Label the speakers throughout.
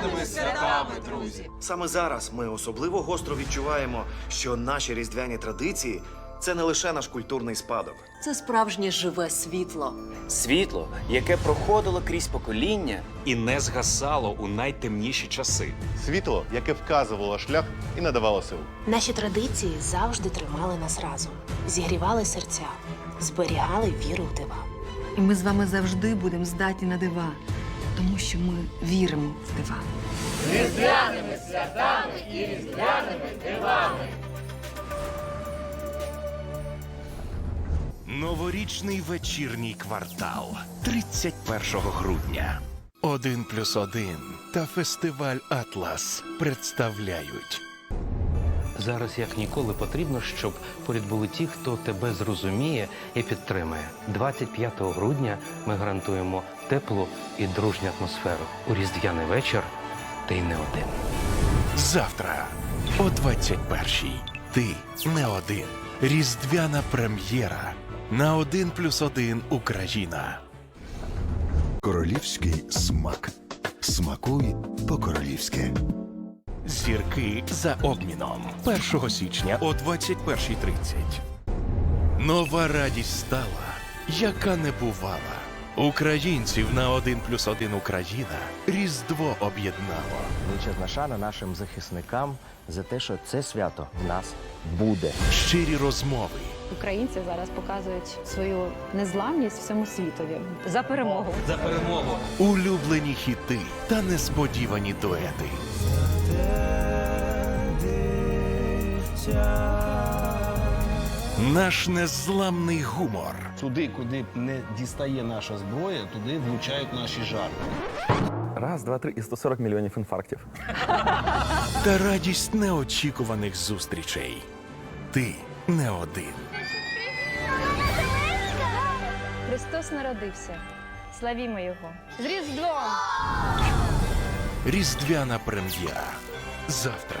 Speaker 1: різдвяними святами, друзі!
Speaker 2: Саме зараз ми особливо гостро відчуваємо, що наші різдвяні традиції це не лише наш культурний спадок.
Speaker 3: Це справжнє живе світло.
Speaker 4: Світло, яке проходило крізь покоління,
Speaker 1: І не згасало у найтемніші часи.
Speaker 5: Світло, яке вказувало шлях і надавало сил.
Speaker 6: Наші традиції завжди тримали нас разом, зігрівали серця, зберігали віру в дива.
Speaker 7: І ми з вами завжди будемо здатні на дива, тому що ми віримо в дива.
Speaker 8: Новорічний вечірній квартал 31 грудня. Один плюс один та фестиваль Атлас представляють
Speaker 9: Зараз як ніколи потрібно, щоб поряд були ті, хто тебе зрозуміє і підтримає. 25 грудня ми гарантуємо теплу і дружню атмосферу у різдвяний вечір. Ти й не один.
Speaker 8: завтра о 21-й. Ти не один. Різдвяна прем'єра на один плюс один Україна.
Speaker 10: Королівський смак. Смакуй по-королівськи.
Speaker 8: Зірки за обміном 1 січня о 21.30. Нова радість стала, яка не бувала. Українців на 1 плюс 1 Україна Різдво об'єднало.
Speaker 11: Величезна шана нашим захисникам за те, що це свято в нас буде.
Speaker 8: Щирі розмови,
Speaker 6: Українці зараз показують свою незламність всьому світові за перемогу.
Speaker 9: За перемогу!
Speaker 8: улюблені хіти та несподівані дуети. Наш незламний гумор
Speaker 11: Туди, куди не дістає наша зброя, туди влучають наші жарти.
Speaker 4: раз, два, три і 140 мільйонів інфарктів.
Speaker 8: та радість неочікуваних зустрічей. Ти не один.
Speaker 6: Христос народився. Славімо Його. З Різдвом!
Speaker 8: Різдвяна прем'єра. Завтра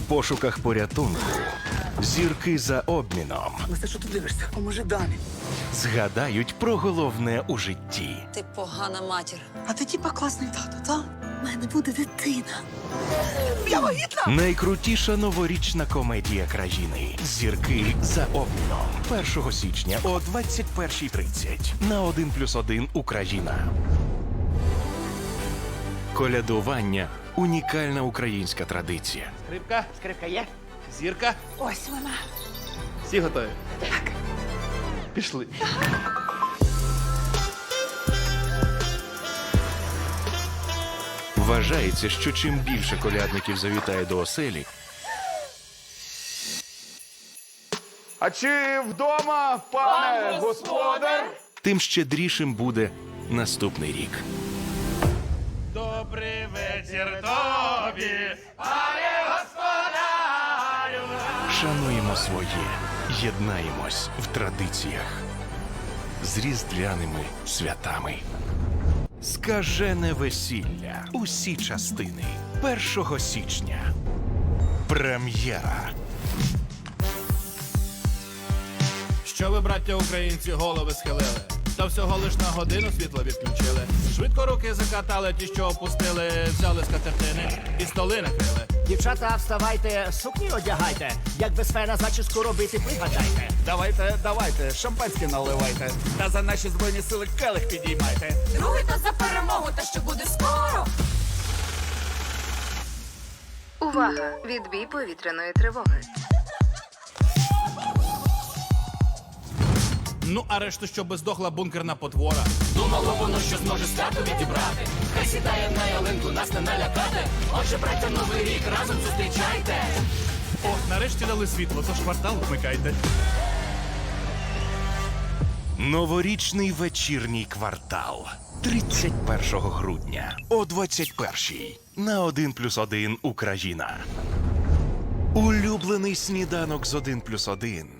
Speaker 8: У пошуках порятунку. Зірки за обміном.
Speaker 3: Лисе, що ти дивишся? Поможи Дамі.
Speaker 8: Згадають про головне у житті.
Speaker 3: Ти погана матір. А ти типа класний тато, та? У мене буде дитина. Я вагітна!
Speaker 8: Найкрутіша новорічна комедія країни. Зірки за обміном. 1 січня о 21.30 на 1 плюс 1 Україна. Колядування унікальна українська традиція.
Speaker 11: Скрипка, скрипка є. Зірка.
Speaker 3: Ось вона.
Speaker 11: Всі готові? Так. Пішли.
Speaker 8: Вважається, що чим більше колядників завітає до оселі,
Speaker 5: А чи вдома, пане господар?
Speaker 8: тим щедрішим буде наступний рік.
Speaker 11: Добрий вечір тобі.
Speaker 8: Шануємо своє, єднаємось в традиціях з різдвяними святами. Скажене весілля. Усі частини 1 січня. Прем'єра.
Speaker 11: Що ви, браття українці, голови схилили? Та всього лиш на годину світло відключили. Швидко руки закатали, ті, що опустили, взяли скатертини і столи накрили.
Speaker 4: Дівчата, вставайте, сукні одягайте. Як без фена зачіску робити, пригадайте.
Speaker 11: Давайте, давайте, шампанське наливайте. Та за наші збройні сили келих підіймайте.
Speaker 3: Другий та за перемогу, та що буде скоро.
Speaker 7: Увага! Відбій повітряної тривоги.
Speaker 11: Ну, а решту, щоб здохла бункерна потвора. Думало воно, що зможе свято відібрати. Хай сідає на ялинку, нас не налякати. Отже, браття, новий рік разом зустрічайте. О, нарешті дали світло, тож квартал вмикайте.
Speaker 8: Новорічний вечірній квартал 31 грудня о 21-й на 1 плюс 1 Україна. Улюблений сніданок з 1 плюс 1.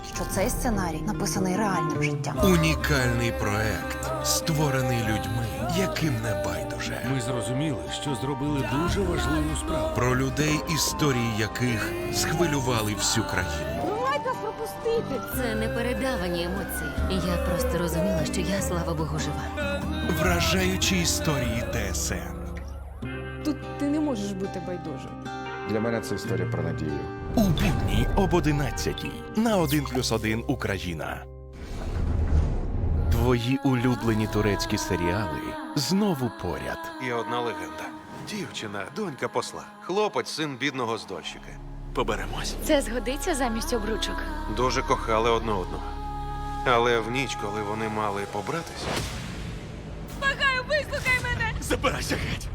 Speaker 12: що цей сценарій написаний реальним життям.
Speaker 8: Унікальний проект, створений людьми, яким не байдуже.
Speaker 13: Ми зрозуміли, що зробили дуже важливу справу.
Speaker 8: Про людей, історії яких схвилювали всю країну.
Speaker 14: Це не передавані емоції. Я просто розуміла, що я, слава Богу, жива.
Speaker 8: Вражаючі історії ТСН.
Speaker 15: Тут ти не можеш бути байдужим.
Speaker 3: Для мене це історія про надію.
Speaker 8: У будні об 11 на 1 плюс 1 Україна. Твої улюблені турецькі серіали знову поряд.
Speaker 16: Є одна легенда. Дівчина, донька посла, хлопець, син бідного здольщика. Поберемось.
Speaker 14: Це згодиться замість обручок.
Speaker 16: Дуже кохали одне одного. Але в ніч, коли вони мали побратися,
Speaker 14: Благаю, вислухай мене!
Speaker 16: забирайся геть!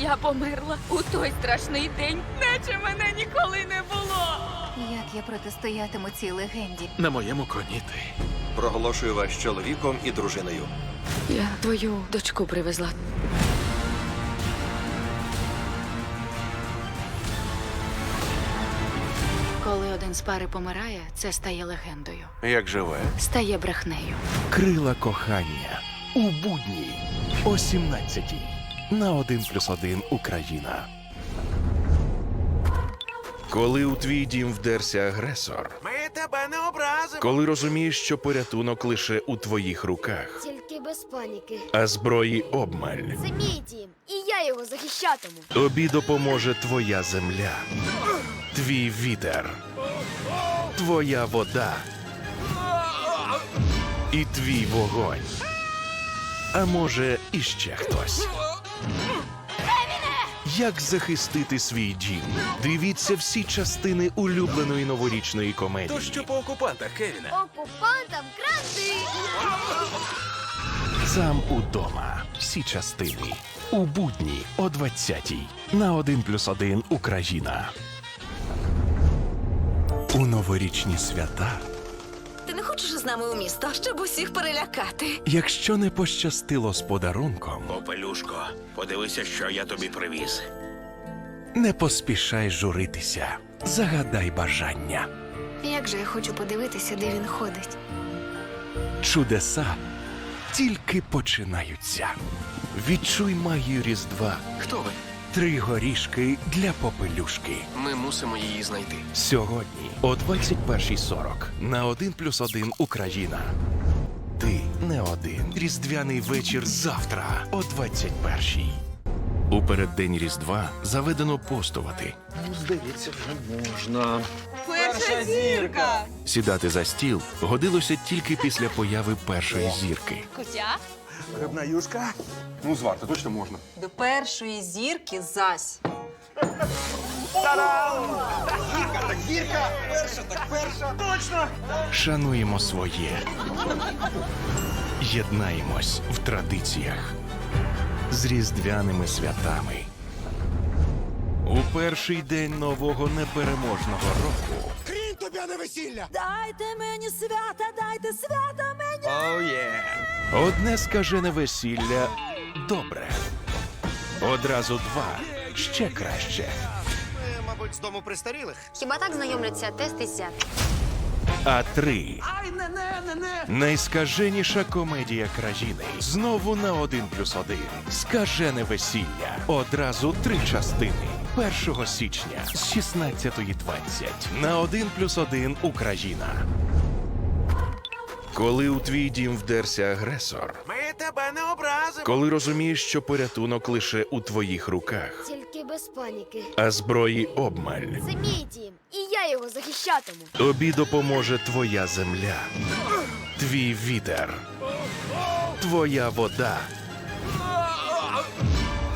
Speaker 14: Я померла у той страшний день, наче мене ніколи не було.
Speaker 12: Як я протистоятиму цій легенді?
Speaker 16: На моєму коні ти.
Speaker 13: Проголошую вас чоловіком і дружиною.
Speaker 14: Я твою дочку привезла. Коли один з пари помирає, це стає легендою,
Speaker 16: Як живе?
Speaker 14: стає брехнею.
Speaker 8: Крила кохання у будні о 17 на 1 плюс 1 Україна. Коли у твій дім вдерся агресор,
Speaker 16: Ми тебе не образимо.
Speaker 8: коли розумієш, що порятунок лише у твоїх руках,
Speaker 17: Тільки без паніки.
Speaker 8: а зброї обмаль,
Speaker 17: Це мій дім, і я його захищатиму.
Speaker 8: тобі допоможе твоя земля, твій вітер, твоя вода і твій вогонь. А може, іще хтось. Як захистити свій дім? Дивіться всі частини улюбленої новорічної комедії.
Speaker 16: То що по окупантах, Кевіне?
Speaker 17: Окупантам кранти!
Speaker 8: Сам удома. Всі частини. У будні о 20-й. На 1 плюс 1 Україна. У новорічні свята,
Speaker 12: з нами у місто, щоб усіх перелякати?
Speaker 8: якщо не пощастило з подарунком,
Speaker 16: Попелюшко, подивися, що я тобі привіз.
Speaker 8: не поспішай журитися. Загадай бажання.
Speaker 17: Як же я хочу подивитися, де він ходить.
Speaker 8: Чудеса тільки починаються. Відчуй магію Різдва.
Speaker 16: Хто ви?
Speaker 8: Три горішки для попелюшки.
Speaker 16: Ми мусимо її знайти.
Speaker 8: Сьогодні о 21.40 на 1 плюс 1 Україна. Ти не один. Різдвяний вечір завтра о 21.00. У переддень Різдва заведено постувати. Ну, Здається, вже можна.
Speaker 12: Перша зірка!
Speaker 8: Сідати за стіл годилося тільки після появи першої зірки.
Speaker 14: Кутя?
Speaker 3: Грибна юшка. Ну, зварти точно можна.
Speaker 12: До першої зірки зась.
Speaker 8: Шануємо своє. Єднаємось в традиціях з різдвяними святами. У перший день нового непереможного року
Speaker 12: Дайте мені свята, дайте свята мені!
Speaker 8: Одне скажене весілля добре. Одразу два ще краще.
Speaker 2: Мабуть, з дому престарілих.
Speaker 17: Хіба так знайомляться тест і сяк?
Speaker 8: А три найскаженіша комедія країни. Знову на 1 плюс 1. Скажене весілля. Одразу три частини. 1 січня з 16.20 на 1 плюс 1 Україна. Коли у твій дім вдерся агресор,
Speaker 16: Ми тебе не образимо.
Speaker 8: коли розумієш, що порятунок лише у твоїх руках,
Speaker 17: Тільки без паніки.
Speaker 8: а зброї обмаль,
Speaker 17: Це мій дім, і я його захищатиму.
Speaker 8: тобі допоможе твоя земля, твій вітер, твоя вода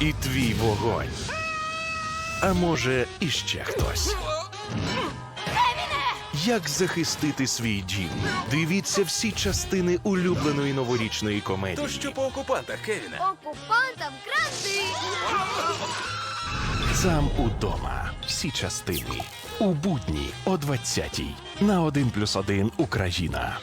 Speaker 8: і твій вогонь. А може, іще хтось. Як захистити свій дім? Дивіться всі частини улюбленої новорічної комедії.
Speaker 16: То що по окупантах, Кевіне?
Speaker 14: Окупантам кранти!
Speaker 8: Сам удома. Всі частини. У будні о 20-й. На 1 плюс 1 Україна.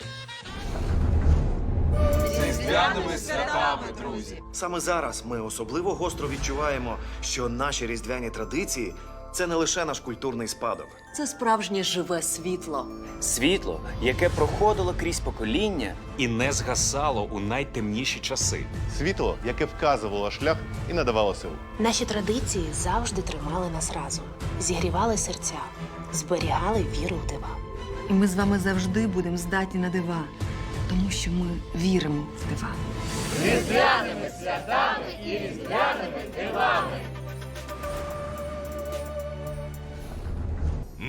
Speaker 1: Різдвяними святами, друзі!
Speaker 2: Саме зараз ми особливо гостро відчуваємо, що наші різдвяні традиції це не лише наш культурний спадок.
Speaker 3: Це справжнє живе світло.
Speaker 1: Світло, яке проходило крізь покоління і не згасало у найтемніші часи.
Speaker 5: Світло, яке вказувало шлях і надавало сил.
Speaker 6: Наші традиції завжди тримали нас разом, зігрівали серця, зберігали віру в дива.
Speaker 7: І ми з вами завжди будемо здатні на дива, тому що ми віримо в дива.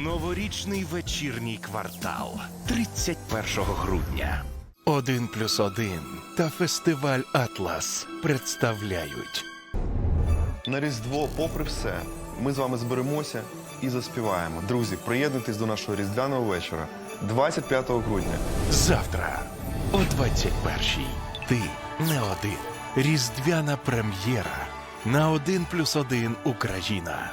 Speaker 8: Новорічний вечірній квартал 31 грудня. 1 плюс 1 та фестиваль Атлас представляють
Speaker 5: На Різдво, попри все, ми з вами зберемося і заспіваємо. Друзі, приєднуйтесь до нашого різдвяного вечора 25 грудня.
Speaker 8: завтра о 21-й. Ти не один. Різдвяна прем'єра на 1 плюс 1 Україна.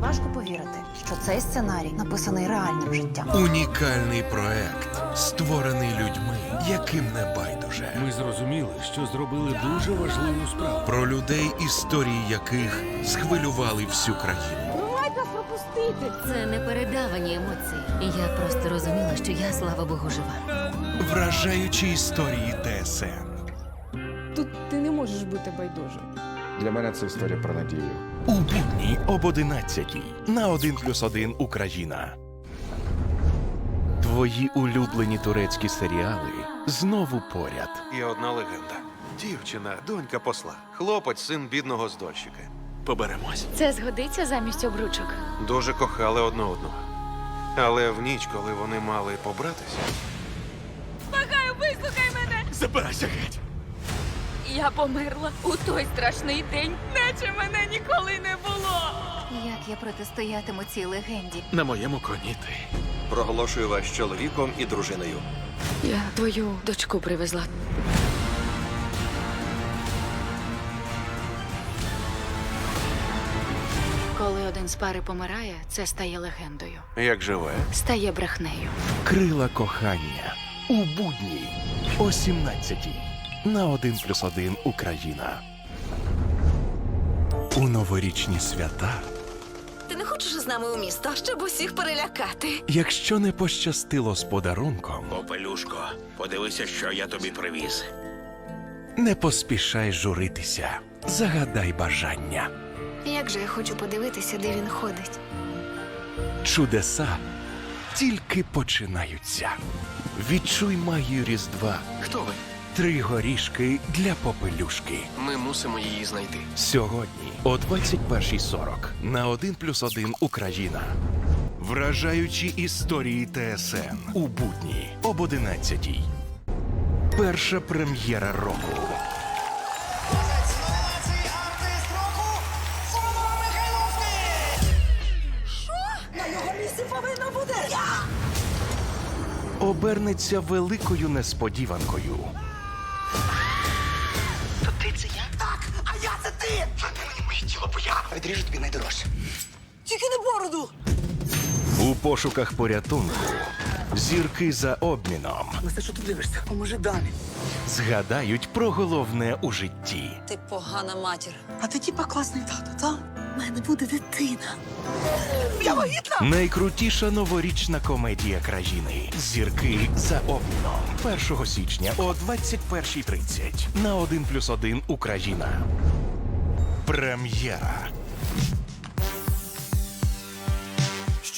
Speaker 3: Важко повірити, що цей сценарій написаний реальним життям.
Speaker 8: Унікальний проект, створений людьми, яким не байдуже.
Speaker 11: Ми зрозуміли, що зробили дуже важливу справу.
Speaker 8: Про людей, історії яких схвилювали всю країну.
Speaker 14: Це непередавані емоції. Я просто розуміла, що я, слава Богу, жива.
Speaker 8: Вражаючі історії ТСН.
Speaker 7: Тут ти не можеш бути байдужим.
Speaker 10: Для мене це історія про надію.
Speaker 8: У будні об 11 на 1 плюс 1 Україна. Твої улюблені турецькі серіали знову поряд.
Speaker 16: Є одна легенда. Дівчина, донька посла. Хлопець, син бідного здольщика. Поберемось.
Speaker 14: Це згодиться замість обручок.
Speaker 16: Дуже кохали одне одного. Але в ніч, коли вони мали побратися,
Speaker 14: Благаю, вислухай мене!
Speaker 11: Забирайся геть!
Speaker 14: Я померла у той страшний день, наче мене ніколи не було. Як я протистоятиму цій легенді?
Speaker 11: На моєму коні ти.
Speaker 4: Проголошую вас чоловіком і дружиною.
Speaker 14: Я твою дочку привезла. Коли один з пари помирає, це стає легендою,
Speaker 16: як живе.
Speaker 14: стає брехнею.
Speaker 8: Крила кохання у будні о 17 на 1 плюс 1 Україна. У новорічні свята,
Speaker 3: Ти не хочеш з нами у місто, щоб усіх перелякати?
Speaker 8: якщо не пощастило з подарунком,
Speaker 11: Попелюшко, подивися, що я тобі привіз.
Speaker 8: не поспішай журитися. Загадай бажання.
Speaker 14: Як же я хочу подивитися, де він ходить.
Speaker 8: Чудеса тільки починаються. Відчуй магію Різдва.
Speaker 11: Хто ви?
Speaker 8: Три горішки для попелюшки.
Speaker 11: Ми мусимо її знайти.
Speaker 8: Сьогодні о 21.40 на 1 плюс 1 Україна. Вражаючі історії ТСН у будні об 11 Перша прем'єра року.
Speaker 3: На його місці повинна бути я!
Speaker 8: Обернеться великою несподіванкою.
Speaker 3: Відріжу тобі найдорожче. Тільки не бороду!
Speaker 8: У пошуках порятунку. Зірки за обміном
Speaker 3: На що ти дивишся? А може далі?
Speaker 8: згадають про головне у житті.
Speaker 3: Ти погана матір. А ти типа класний тато, так? в мене буде дитина. Я вагітна!
Speaker 8: Найкрутіша новорічна комедія країни. Зірки за обміном. 1 січня о 21.30 на 1+,1 Україна. Прем'єра.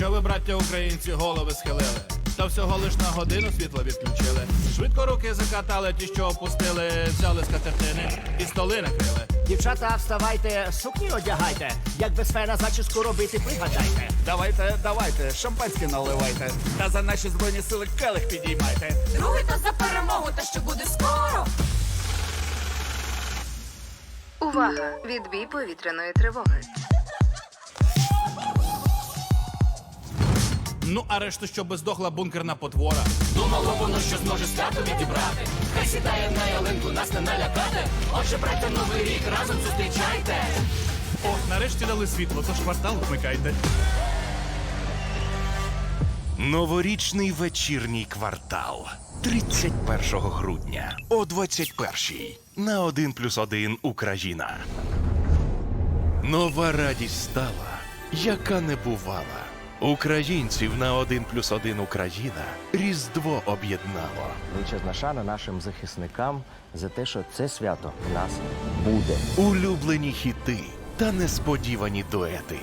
Speaker 11: Що ви, браття українці, голови схилили? Та всього лиш на годину світло відключили. Швидко руки закатали, ті, що опустили, взяли скатертини і столи накрили.
Speaker 4: Дівчата, вставайте, сукні одягайте. Як без фена зачіску робити, пригадайте.
Speaker 11: Давайте, давайте, шампанське наливайте. Та за наші збройні сили келих підіймайте.
Speaker 14: Другий то за перемогу, та що буде скоро.
Speaker 17: Увага! Відбій повітряної тривоги.
Speaker 11: Ну, а решту, щоб здохла бункерна потвора. Думало воно, що зможе свято відібрати. Хай сідає на ялинку, нас не налякати. Отже, браття, новий рік разом зустрічайте. О, нарешті дали світло, тож квартал вмикайте.
Speaker 8: Новорічний вечірній квартал. 31 грудня о 21-й на 1+,1 Україна. Нова радість стала, яка не бувала. Українців на 1+,1 Україна Різдво об'єднало.
Speaker 4: Величезна шана нашим захисникам за те, що це свято в нас буде.
Speaker 8: Улюблені хіти та несподівані дуети.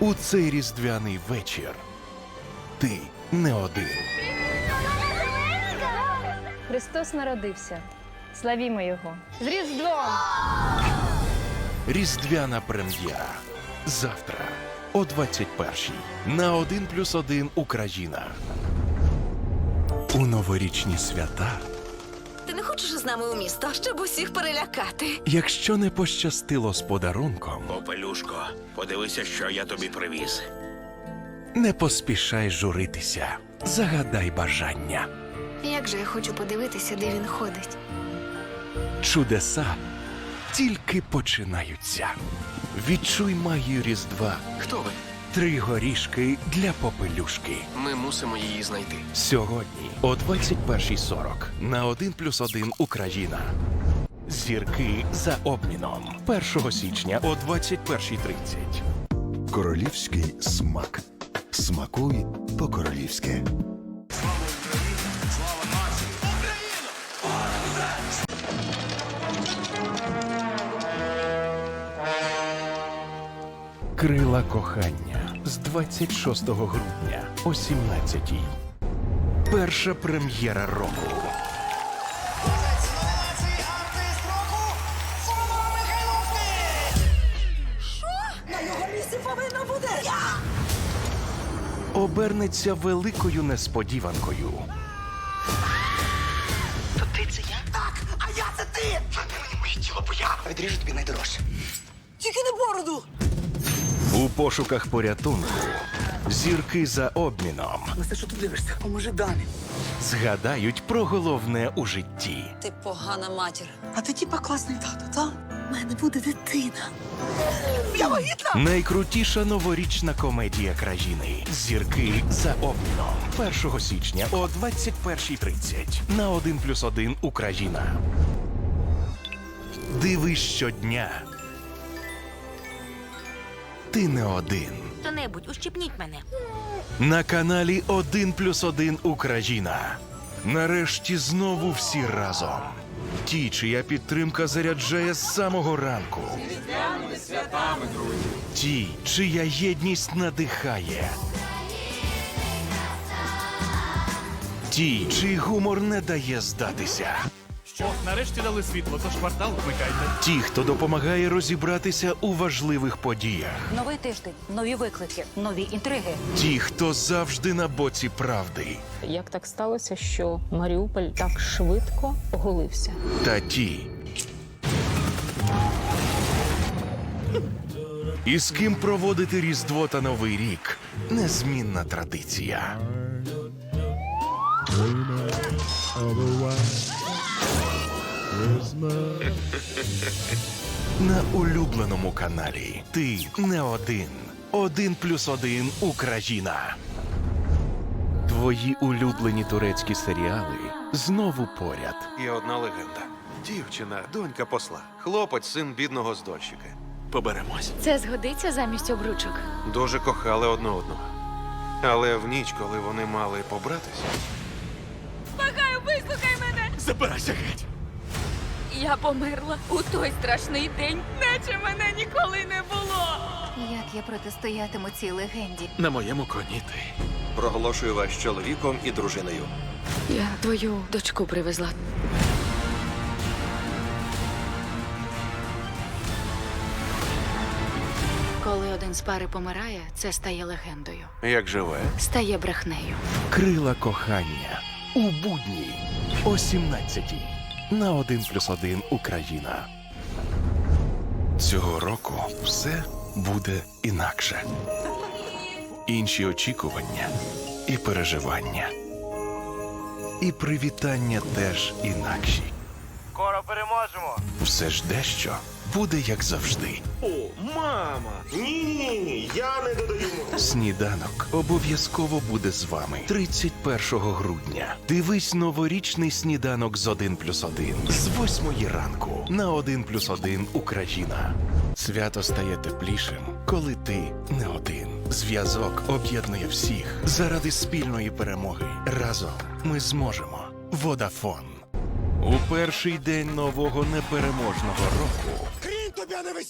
Speaker 8: У цей різдвяний вечір ти не один.
Speaker 15: Христос народився. Славімо Його. З Різдвом!
Speaker 8: Різдвяна прем'єра. Завтра о 21-й на 1+,1 Україна. У новорічні свята,
Speaker 3: Ти не хочеш з нами у місто, щоб усіх перелякати?
Speaker 8: якщо не пощастило з подарунком,
Speaker 18: Попелюшко, подивися, що я тобі привіз.
Speaker 8: не поспішай журитися. Загадай бажання.
Speaker 17: Як же я хочу подивитися, де він ходить.
Speaker 8: Чудеса тільки починаються. Відчуй магію Різдва.
Speaker 18: Хто ви?
Speaker 8: Три горішки для попелюшки.
Speaker 18: Ми мусимо її знайти.
Speaker 8: Сьогодні о 21.40 на 1+,1 Україна. Зірки за обміном. 1 січня о 21.30.
Speaker 19: Королівський смак. Смакуй по-королівськи.
Speaker 8: Крила кохання з 26 грудня о 17-й. Перша прем'єра року.
Speaker 3: На його місці повинна бути я!
Speaker 8: Обернеться великою несподіванкою.
Speaker 3: То ти це я? Так, а я це ти! Моє тіло, бо я відріжу тобі найдорожче.
Speaker 8: У пошуках порятунку. Зірки за обміном
Speaker 3: На все, що ти дивишся, поможи Дамі.
Speaker 8: згадають про головне у житті.
Speaker 3: Ти погана матір. А ти типа класний тато, так? У мене буде дитина. Я вагітна!
Speaker 8: Найкрутіша новорічна комедія країни. Зірки за обміном. 1 січня о 21.30 на 1+,1 Україна. Дивись щодня. Ти не один.
Speaker 14: Хто-небудь, ущипніть мене.
Speaker 8: На каналі 1+,1 Україна. Нарешті знову всі разом. Ті, чия підтримка заряджає з самого ранку. Ті, чия єдність надихає. Ті, чий гумор не дає здатися.
Speaker 11: Що, нарешті дали світло, тож квартал вмикайте.
Speaker 8: Ті, хто допомагає розібратися у важливих подіях.
Speaker 14: Новий тиждень, нові виклики, нові інтриги.
Speaker 8: Ті, хто завжди на боці правди.
Speaker 15: Як так сталося, що Маріуполь так швидко оголився?
Speaker 8: Та ті. І з ким проводити Різдво та Новий рік незмінна традиція. На улюбленому каналі Ти не один. Один плюс один Україна. Твої улюблені турецькі серіали знову поряд.
Speaker 16: Є одна легенда. Дівчина, донька посла, хлопець, син бідного здольщика. Поберемось.
Speaker 14: Це згодиться замість обручок.
Speaker 16: Дуже кохали одне одного. Але в ніч, коли вони мали побратися,
Speaker 14: Благаю, вислухай мене!
Speaker 11: Забирайся геть!
Speaker 14: Я померла у той страшний день, наче мене ніколи не було.
Speaker 17: Як я протистоятиму цій легенді?
Speaker 11: На моєму коні ти.
Speaker 18: Проголошую вас чоловіком і дружиною.
Speaker 14: Я твою дочку привезла. Коли один з пари помирає, це стає легендою,
Speaker 16: як живе.
Speaker 14: стає брехнею.
Speaker 8: Крила кохання у будні о 17 на 1 плюс 1 Україна. Цього року все буде інакше. Інші очікування і переживання. І привітання теж інакші.
Speaker 4: Скоро переможемо.
Speaker 8: Все ж дещо буде як завжди.
Speaker 18: О, мама! Ні-ні-ні, я не додаю.
Speaker 8: Сніданок обов'язково буде з вами 31 грудня. Дивись новорічний сніданок з 1 плюс 1 з 8 ранку на 1 плюс 1 Україна. Свято стає теплішим, коли ти не один. Зв'язок об'єднує всіх заради спільної перемоги. Разом ми зможемо. Водафон. У перший день нового непереможного року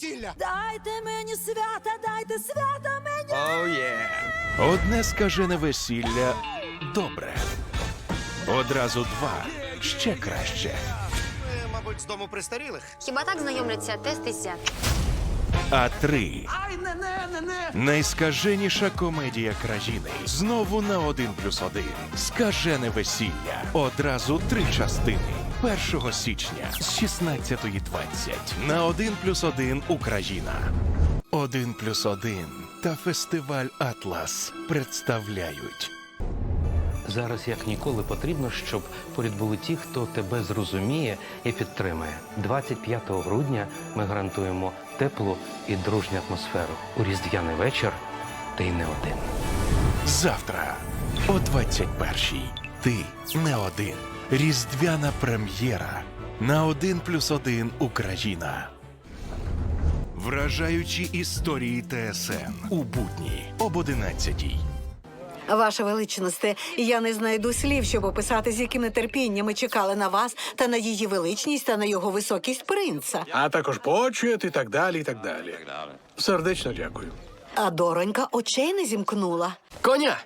Speaker 4: весілля!
Speaker 3: Дайте мені свята, дайте свята мені!
Speaker 8: Одне скажене весілля добре. Одразу два ще краще.
Speaker 4: Ви, мабуть, з дому престарілих.
Speaker 17: Хіба так знайомляться тест і?
Speaker 8: А три
Speaker 4: Ай, не, не, не, не!
Speaker 8: найскаженіша комедія країни. Знову на один плюс один. Скажене весілля. Одразу три частини. 1 січня з 16.20 на 1 плюс 1 Україна. 1 плюс 1 та фестиваль Атлас представляють.
Speaker 9: Зараз як ніколи потрібно, щоб поряд були ті, хто тебе зрозуміє і підтримає. 25 грудня ми гарантуємо теплу і дружню атмосферу. У різдвяний вечір ти не один.
Speaker 8: Завтра о 21-й. Ти не один. Різдвяна прем'єра на 1 плюс 1 Україна. Вражаючі історії ТСН у будні об 11-й.
Speaker 3: Ваша величносте, я не знайду слів, щоб описати, з яким нетерпінням ми чекали на вас та на її величність та на його високість принца.
Speaker 11: А також почет і так далі, і так далі. Сердечно дякую.
Speaker 3: А доронька очей не зімкнула.
Speaker 11: Коня!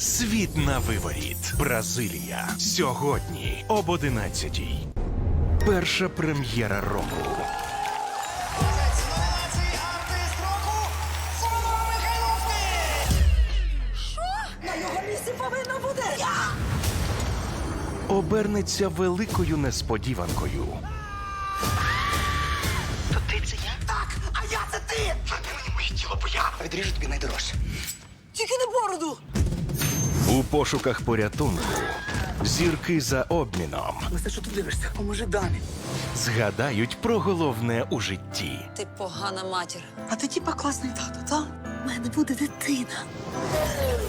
Speaker 8: Світ на виворіт. Бразилія. Сьогодні об 11-й. Перша прем'єра року.
Speaker 3: На його місці повинна бути я!
Speaker 8: Обернеться великою несподіванкою.
Speaker 3: То ти це я? Так, а я це ти! Жати мені моє тіло, бо я відріжу тобі найдорожче.
Speaker 8: У пошуках порятунку. Зірки за обміном.
Speaker 3: Лисе, що ти дивишся? А може Дамі?
Speaker 8: Згадають про головне у житті.
Speaker 3: Ти погана матір. А ти типа класний тато, та? У мене буде дитина.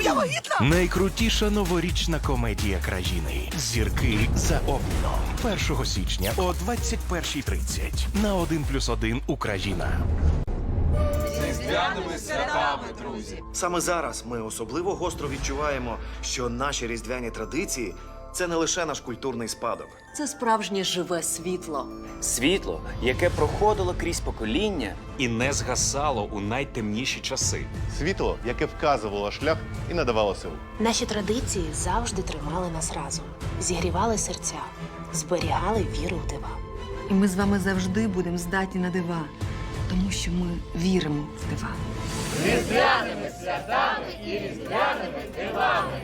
Speaker 3: Я вагітна!
Speaker 8: Найкрутіша новорічна комедія країни. Зірки за обміном. 1 січня о 21.30 на 1 плюс 1 Україна.
Speaker 2: Різдвяними святами, друзі! Саме зараз ми особливо гостро відчуваємо, що наші різдвяні традиції це не лише наш культурний спадок.
Speaker 3: Це справжнє живе світло.
Speaker 1: Світло, яке проходило крізь покоління і не згасало у найтемніші часи.
Speaker 5: Світло, яке вказувало шлях і надавало сил.
Speaker 6: Наші традиції завжди тримали нас разом, зігрівали серця, зберігали віру в дива.
Speaker 7: І ми з вами завжди будемо здатні на дива, тому що ми віримо в дива.
Speaker 11: Різдвяними святами і різдвяними дивами.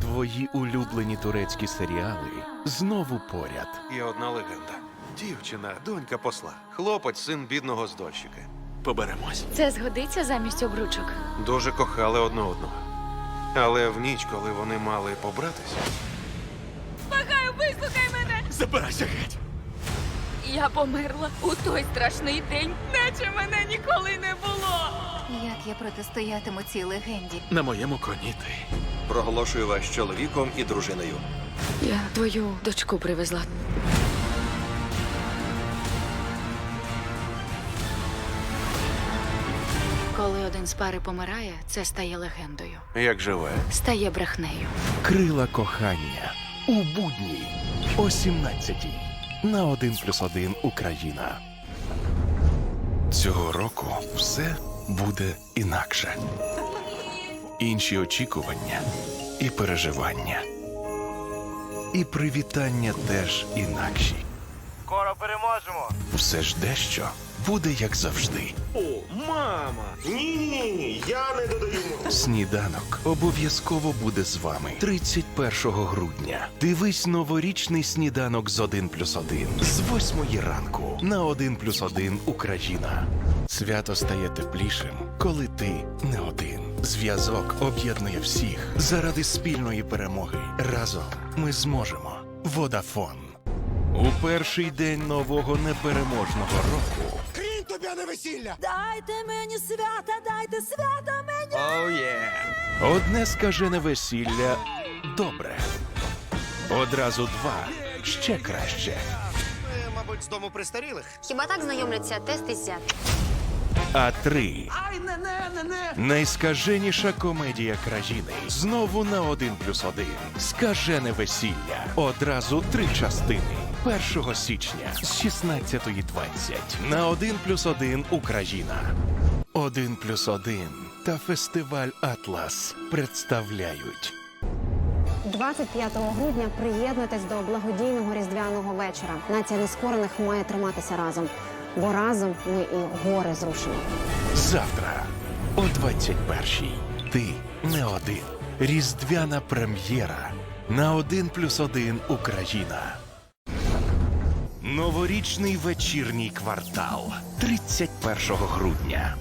Speaker 8: Твої улюблені турецькі серіали знову поряд.
Speaker 16: Є одна легенда. Дівчина, донька посла, хлопець, син бідного здольщика. Поберемось.
Speaker 14: Це згодиться замість обручок.
Speaker 16: Дуже кохали одне одного. Але в ніч, коли вони мали побратися,
Speaker 14: Благаю, вислухай мене!
Speaker 11: Забирайся геть!
Speaker 14: Я померла у той страшний день, наче мене ніколи не було.
Speaker 17: Як я протистоятиму цій легенді?
Speaker 11: На моєму коні ти.
Speaker 18: Проголошую вас чоловіком і дружиною.
Speaker 14: Я твою дочку привезла.
Speaker 20: Коли один з пари помирає, це стає легендою.
Speaker 16: Як живе?
Speaker 20: Стає брехнею.
Speaker 8: Крила кохання у будні о 17 на 1 плюс 1 Україна. Цього року все буде інакше. Інші очікування і переживання. І привітання теж інакші.
Speaker 18: Скоро переможемо.
Speaker 8: Все ж дещо буде як завжди.
Speaker 18: О, мама! Ні, ні, ні, я не додаю.
Speaker 8: Сніданок обов'язково буде з вами 31 грудня. Дивись новорічний сніданок з 1 плюс 1 з 8 ранку на 1 плюс 1 Україна. Свято стає теплішим, коли ти не один. Зв'язок об'єднує всіх заради спільної перемоги. Разом ми зможемо. Водафон. У перший день нового непереможного року
Speaker 18: весілля!
Speaker 12: Дайте мені свята, дайте свята мені.
Speaker 1: Оу є.
Speaker 8: Одне скажене весілля добре. Одразу два ще краще.
Speaker 2: Ви, мабуть, з дому престарілих.
Speaker 17: Хіба так знайомляться тест взятки?
Speaker 8: А три
Speaker 4: Ай, не, не, не, не.
Speaker 8: найскаженіша комедія країни. Знову на один плюс один. Скажене весілля. Одразу три частини. 1 січня з 16.20 на 1 плюс 1 Україна. 1 плюс 1 та фестиваль Атлас представляють.
Speaker 21: 25 грудня приєднуйтесь до благодійного різдвяного вечора. Нація нескорених має триматися разом, бо разом ми і гори зрушимо.
Speaker 8: Завтра о 21-й. Ти не один. Різдвяна прем'єра на 1 плюс 1 Україна. Новорічний вечірній квартал 31 грудня.